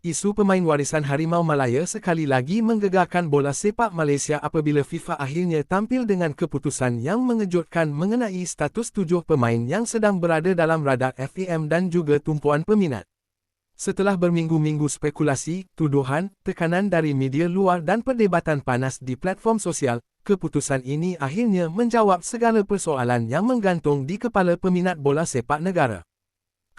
Isu pemain warisan Harimau Malaya sekali lagi menggegarkan bola sepak Malaysia apabila FIFA akhirnya tampil dengan keputusan yang mengejutkan mengenai status tujuh pemain yang sedang berada dalam radar FAM dan juga tumpuan peminat. Setelah berminggu-minggu spekulasi, tuduhan, tekanan dari media luar dan perdebatan panas di platform sosial, keputusan ini akhirnya menjawab segala persoalan yang menggantung di kepala peminat bola sepak negara.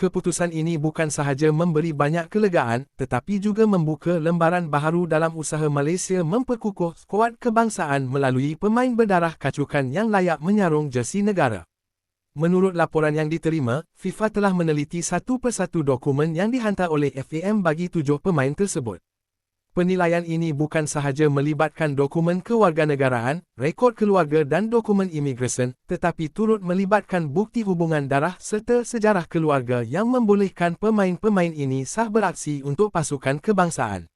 Keputusan ini bukan sahaja memberi banyak kelegaan, tetapi juga membuka lembaran baharu dalam usaha Malaysia memperkukuh skuad kebangsaan melalui pemain berdarah kacukan yang layak menyarung jersey negara. Menurut laporan yang diterima, FIFA telah meneliti satu persatu dokumen yang dihantar oleh FAM bagi tujuh pemain tersebut. Penilaian ini bukan sahaja melibatkan dokumen kewarganegaraan, rekod keluarga dan dokumen imigresen, tetapi turut melibatkan bukti hubungan darah serta sejarah keluarga yang membolehkan pemain-pemain ini sah beraksi untuk pasukan kebangsaan.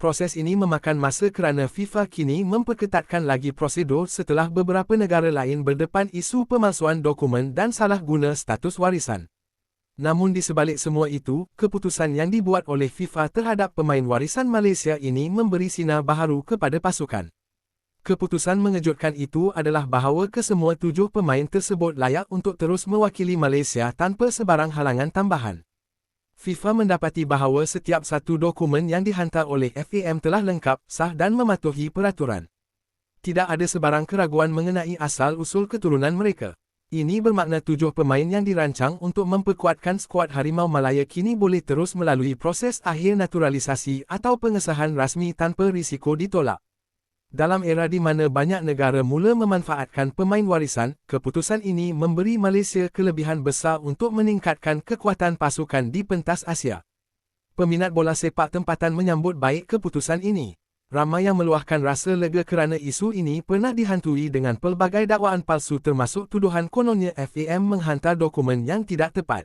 Proses ini memakan masa kerana FIFA kini memperketatkan lagi prosedur setelah beberapa negara lain berdepan isu pemalsuan dokumen dan salah guna status warisan. Namun di sebalik semua itu, keputusan yang dibuat oleh FIFA terhadap pemain warisan Malaysia ini memberi sinar baharu kepada pasukan. Keputusan mengejutkan itu adalah bahawa kesemua tujuh pemain tersebut layak untuk terus mewakili Malaysia tanpa sebarang halangan tambahan. FIFA mendapati bahawa setiap satu dokumen yang dihantar oleh FAM telah lengkap, sah dan mematuhi peraturan. Tidak ada sebarang keraguan mengenai asal-usul keturunan mereka. Ini bermakna tujuh pemain yang dirancang untuk memperkuatkan skuad Harimau Malaya kini boleh terus melalui proses akhir naturalisasi atau pengesahan rasmi tanpa risiko ditolak. Dalam era di mana banyak negara mula memanfaatkan pemain warisan, keputusan ini memberi Malaysia kelebihan besar untuk meningkatkan kekuatan pasukan di pentas Asia. Peminat bola sepak tempatan menyambut baik keputusan ini ramai yang meluahkan rasa lega kerana isu ini pernah dihantui dengan pelbagai dakwaan palsu termasuk tuduhan kononnya FAM menghantar dokumen yang tidak tepat.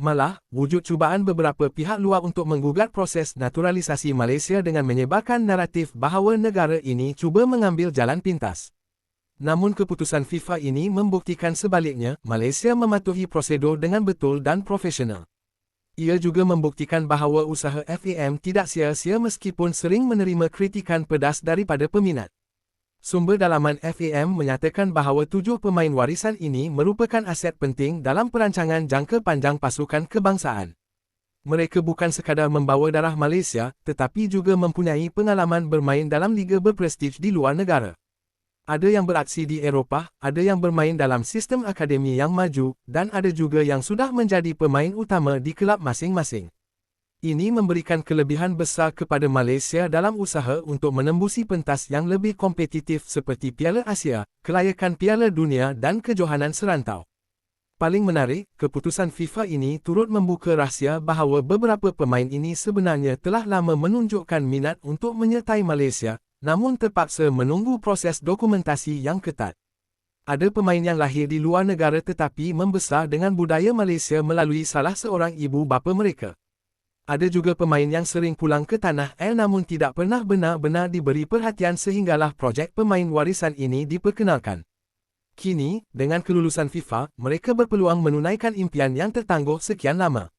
Malah, wujud cubaan beberapa pihak luar untuk menggugat proses naturalisasi Malaysia dengan menyebarkan naratif bahawa negara ini cuba mengambil jalan pintas. Namun keputusan FIFA ini membuktikan sebaliknya, Malaysia mematuhi prosedur dengan betul dan profesional. Ia juga membuktikan bahawa usaha FAM tidak sia-sia meskipun sering menerima kritikan pedas daripada peminat. Sumber dalaman FAM menyatakan bahawa tujuh pemain warisan ini merupakan aset penting dalam perancangan jangka panjang pasukan kebangsaan. Mereka bukan sekadar membawa darah Malaysia, tetapi juga mempunyai pengalaman bermain dalam liga berprestij di luar negara ada yang beraksi di Eropah, ada yang bermain dalam sistem akademi yang maju, dan ada juga yang sudah menjadi pemain utama di kelab masing-masing. Ini memberikan kelebihan besar kepada Malaysia dalam usaha untuk menembusi pentas yang lebih kompetitif seperti Piala Asia, kelayakan Piala Dunia dan kejohanan serantau. Paling menarik, keputusan FIFA ini turut membuka rahsia bahawa beberapa pemain ini sebenarnya telah lama menunjukkan minat untuk menyertai Malaysia, namun terpaksa menunggu proses dokumentasi yang ketat. Ada pemain yang lahir di luar negara tetapi membesar dengan budaya Malaysia melalui salah seorang ibu bapa mereka. Ada juga pemain yang sering pulang ke tanah air namun tidak pernah benar-benar diberi perhatian sehinggalah projek pemain warisan ini diperkenalkan. Kini, dengan kelulusan FIFA, mereka berpeluang menunaikan impian yang tertangguh sekian lama.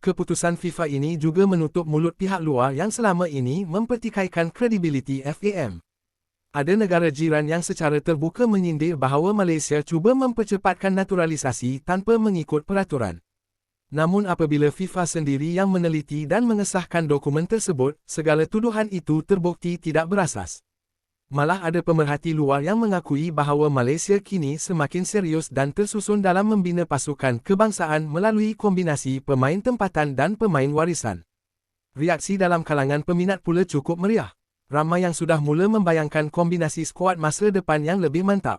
Keputusan FIFA ini juga menutup mulut pihak luar yang selama ini mempertikaikan kredibiliti FAM. Ada negara jiran yang secara terbuka menyindir bahawa Malaysia cuba mempercepatkan naturalisasi tanpa mengikut peraturan. Namun apabila FIFA sendiri yang meneliti dan mengesahkan dokumen tersebut, segala tuduhan itu terbukti tidak berasas. Malah ada pemerhati luar yang mengakui bahawa Malaysia kini semakin serius dan tersusun dalam membina pasukan kebangsaan melalui kombinasi pemain tempatan dan pemain warisan. Reaksi dalam kalangan peminat pula cukup meriah. Ramai yang sudah mula membayangkan kombinasi skuad masa depan yang lebih mantap.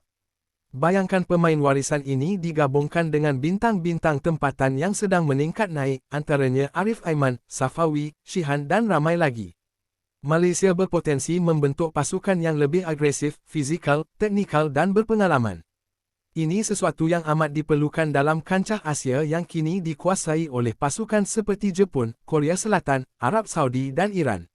Bayangkan pemain warisan ini digabungkan dengan bintang-bintang tempatan yang sedang meningkat naik, antaranya Arif Aiman, Safawi, Shihan dan ramai lagi. Malaysia berpotensi membentuk pasukan yang lebih agresif, fizikal, teknikal dan berpengalaman. Ini sesuatu yang amat diperlukan dalam kancah Asia yang kini dikuasai oleh pasukan seperti Jepun, Korea Selatan, Arab Saudi dan Iran.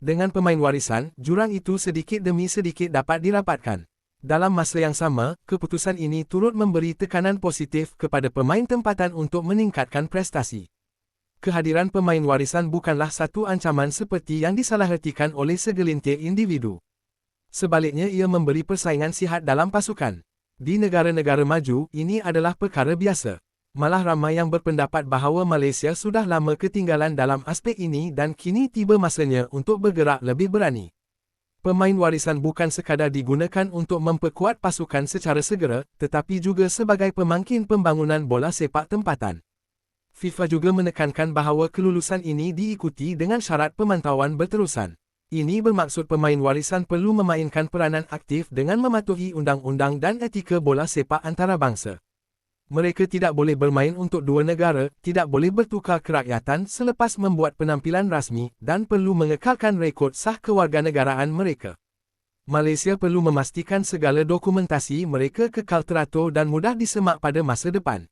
Dengan pemain warisan, jurang itu sedikit demi sedikit dapat dirapatkan. Dalam masa yang sama, keputusan ini turut memberi tekanan positif kepada pemain tempatan untuk meningkatkan prestasi. Kehadiran pemain warisan bukanlah satu ancaman seperti yang disalahertikan oleh segelintir individu. Sebaliknya ia memberi persaingan sihat dalam pasukan. Di negara-negara maju, ini adalah perkara biasa. Malah ramai yang berpendapat bahawa Malaysia sudah lama ketinggalan dalam aspek ini dan kini tiba masanya untuk bergerak lebih berani. Pemain warisan bukan sekadar digunakan untuk memperkuat pasukan secara segera, tetapi juga sebagai pemangkin pembangunan bola sepak tempatan. FIFA juga menekankan bahawa kelulusan ini diikuti dengan syarat pemantauan berterusan. Ini bermaksud pemain warisan perlu memainkan peranan aktif dengan mematuhi undang-undang dan etika bola sepak antarabangsa. Mereka tidak boleh bermain untuk dua negara, tidak boleh bertukar kerakyatan selepas membuat penampilan rasmi dan perlu mengekalkan rekod sah kewarganegaraan mereka. Malaysia perlu memastikan segala dokumentasi mereka kekal teratur dan mudah disemak pada masa depan.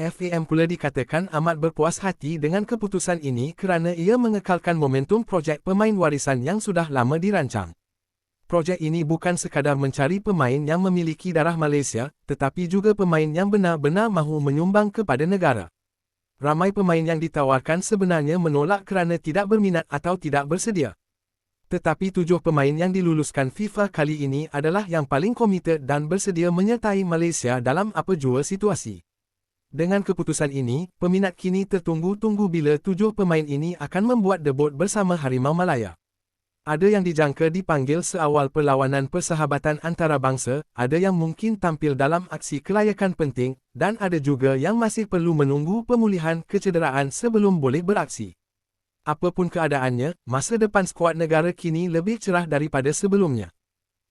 FAM pula dikatakan amat berpuas hati dengan keputusan ini kerana ia mengekalkan momentum projek pemain warisan yang sudah lama dirancang projek ini bukan sekadar mencari pemain yang memiliki darah Malaysia, tetapi juga pemain yang benar-benar mahu menyumbang kepada negara. Ramai pemain yang ditawarkan sebenarnya menolak kerana tidak berminat atau tidak bersedia. Tetapi tujuh pemain yang diluluskan FIFA kali ini adalah yang paling komited dan bersedia menyertai Malaysia dalam apa jua situasi. Dengan keputusan ini, peminat kini tertunggu-tunggu bila tujuh pemain ini akan membuat debut bersama Harimau Malaya. Ada yang dijangka dipanggil seawal perlawanan persahabatan antarabangsa, ada yang mungkin tampil dalam aksi kelayakan penting, dan ada juga yang masih perlu menunggu pemulihan kecederaan sebelum boleh beraksi. Apapun keadaannya, masa depan skuad negara kini lebih cerah daripada sebelumnya.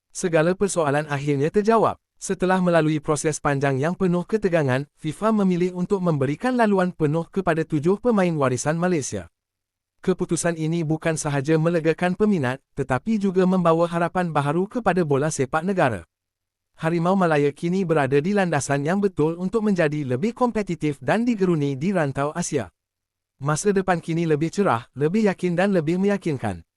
Segala persoalan akhirnya terjawab. Setelah melalui proses panjang yang penuh ketegangan, FIFA memilih untuk memberikan laluan penuh kepada tujuh pemain warisan Malaysia. Keputusan ini bukan sahaja melegakan peminat, tetapi juga membawa harapan baharu kepada bola sepak negara. Harimau Malaya kini berada di landasan yang betul untuk menjadi lebih kompetitif dan digeruni di rantau Asia. Masa depan kini lebih cerah, lebih yakin dan lebih meyakinkan.